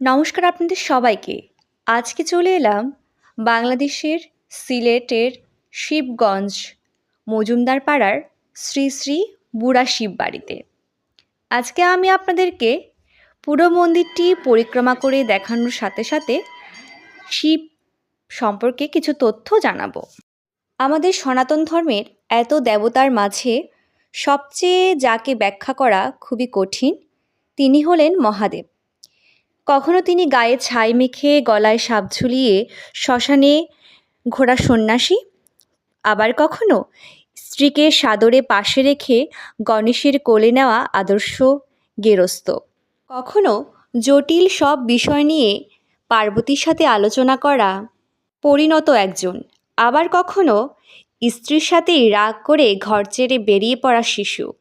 নমস্কার আপনাদের সবাইকে। আজকে চলে এলাম বাংলাদেশের সিলেটের শিবগঞ্জ মজুমদার পাড়ার শ্রী শ্রী বুড়া শিব বাড়িতে। আজকে আমি আপনাদেরকে পুরো মন্দিরটি পরিক্রমা করে দেখানোর সাথে সাথে শিব সম্পর্কে কিছু তথ্য জানাব। আমাদের সনাতন ধর্মের এত দেবতার মাঝে সবচেয়ে যাকে ব্যাখ্যা করা খুবই কঠিন, তিনি হলেন মহাদেব। কখনো তিনি গায়ে ছাই মেখে গলায় সাপ ঝুলিয়ে শ্মশানে ঘোড়া সন্ন্যাসী? আবার কখনো? স্ত্রীকে সাদরে পাশে রেখে গণেশের কোলে নেওয়া আদর্শ গেরস্ত। কখনো? জটিল সব বিষয় নিয়ে পার্বতীর সাথে আলোচনা করা পরিণত একজন। আবার কখনো? স্ত্রীর সাথেই রাগ করে ঘর ছেড়ে বেরিয়ে পড়া শিশু।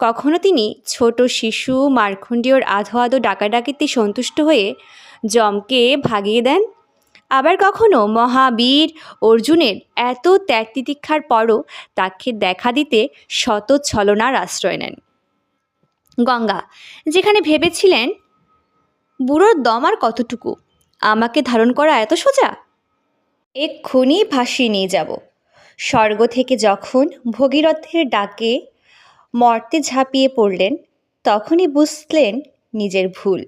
কখনো তিনি ছোট শিশু মার্খণ্ডীয়র আধো আধো ডাকাডাকিতে সন্তুষ্ট হয়ে জমকে ভাগিয়ে দেন? আবার কখনো মহাবীর অর্জুনের এত ত্যাগ তিতিক্ষার পরও তাকে দেখা দিতে শত ছলনার আশ্রয় নেন। গঙ্গা, যেখানে ভেবেছিলেন, বুড়োর দম আর কতটুকু? আমাকে ধারণ করা এত সোজা? এক্ষুনি ভাসিয়ে নিয়ে যাব। স্বর্গ থেকে যখন ভগীরথের ডাকে মর্তে ঝাঁপিয়ে পড়লেন, তখনই বুঝলেন নিজের ভুল।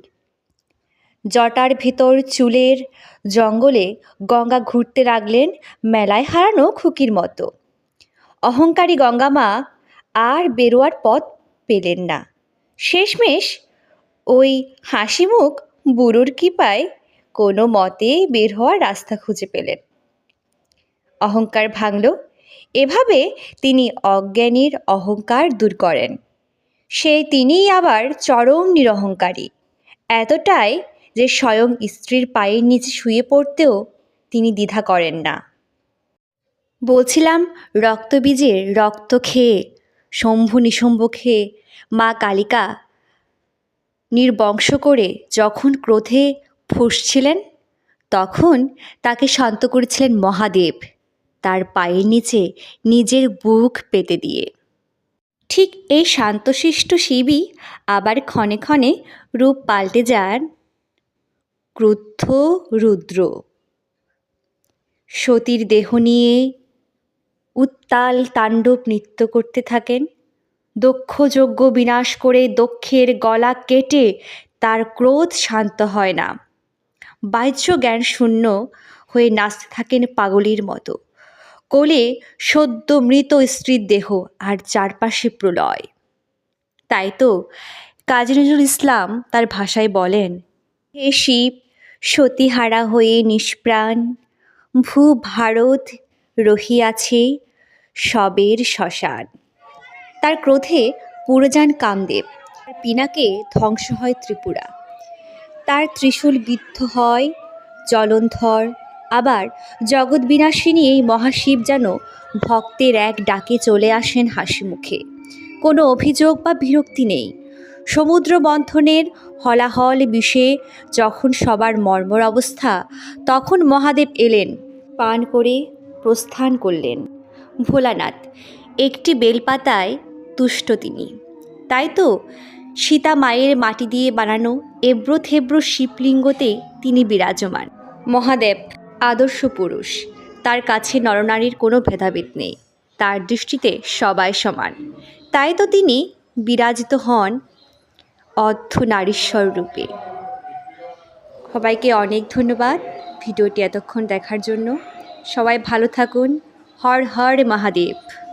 জটার ভিতর চুলের জঙ্গলে গঙ্গা ঘুরতে লাগলেন মেলায় হারানো খুকির মতো। অহংকারী গঙ্গামা আর বেরোয়ার পথ পেলেন না। শেষমেশ ওই হাসি মুখ বুড়োর কৃপায় কোনো মতে বের হওয়ার রাস্তা খুঁজে পেলেন। অহংকার ভাঙল এভাবে তিনি অজ্ঞানীর অহংকার দূর করেন। সেই তিনিই আবার চরম নিরহংকারী। এতটাই যে স্বয়ং স্ত্রীর পায়ের নিচে শুয়ে পড়তেও তিনি দ্বিধা করেন না। বলছিলাম রক্তবীজের রক্ত খেয়ে, শম্ভু নিশম্ভ খেয়ে মা কালিকা নির্বংশ করে যখন ক্রোধে ফুসছিলেন, তখন তাকে শান্ত করেছিলেন মহাদেব। তার পায়ের নিচে নিজের বুক পেতে দিয়ে। ঠিক এই শান্তশিষ্ট শিবই আবার ক্ষণে ক্ষণে রূপ পাল্টে যান ক্রুদ্ধ রুদ্র। সতীর দেহ নিয়ে উত্তাল তাণ্ডব নৃত্য করতে থাকেন। দক্ষ যজ্ঞ বিনাশ করে দক্ষের গলা কেটে তার ক্রোধ শান্ত হয় না। বাহ্য জ্ঞান শূন্য হয়ে নাচতে থাকেন পাগলির মতো। কোলে সদ্য মৃত স্ত্রীর দেহ আর চারপাশে প্রলয়। তাই তো কাজী নজরুল ইসলাম তার ভাষায় বলেন, হে শিব, সতীহারা হয়ে নিষ্প্রাণ ভূ ভারত রহিয়াছে সবের শ্মশান। তার ক্রোধে পুরো যান কামদেব, তার পিনাকে ধ্বংস হয় ত্রিপুরা। তার ত্রিশূল বিদ্ধ হয় জলন্ধর আবার জগৎ বিনাশিনী এই মহাশিব যেন ভক্তের এক ডাকে চলে আসেন হাসি মুখে কোনো অভিযোগ বা বিরক্তি নেই। সমুদ্র বন্ধনের হলাহল বিষে যখন সবার মর্মর অবস্থা, তখন মহাদেব এলেন, পান করে প্রস্থান করলেন। ভোলানাথ, একটি বেলপাতায় তুষ্ট তিনি। তাই তো সীতা মায়ের মাটি দিয়ে বানানো এব্রো থেব্রো শিবলিঙ্গতে তিনি বিরাজমান। মহাদেব আদর্শ পুরুষ। তার কাছে নরনারীর কোনো ভেদাভেদ নেই। তার দৃষ্টিতে সবাই সমান। তাই তো তিনি বিরাজিত হন অর্ধ নারীশ্বর রূপে। সবাইকে অনেক ধন্যবাদ ভিডিওটি এতক্ষণ দেখার জন্য। সবাই ভালো থাকুন। হর হর মহাদেব।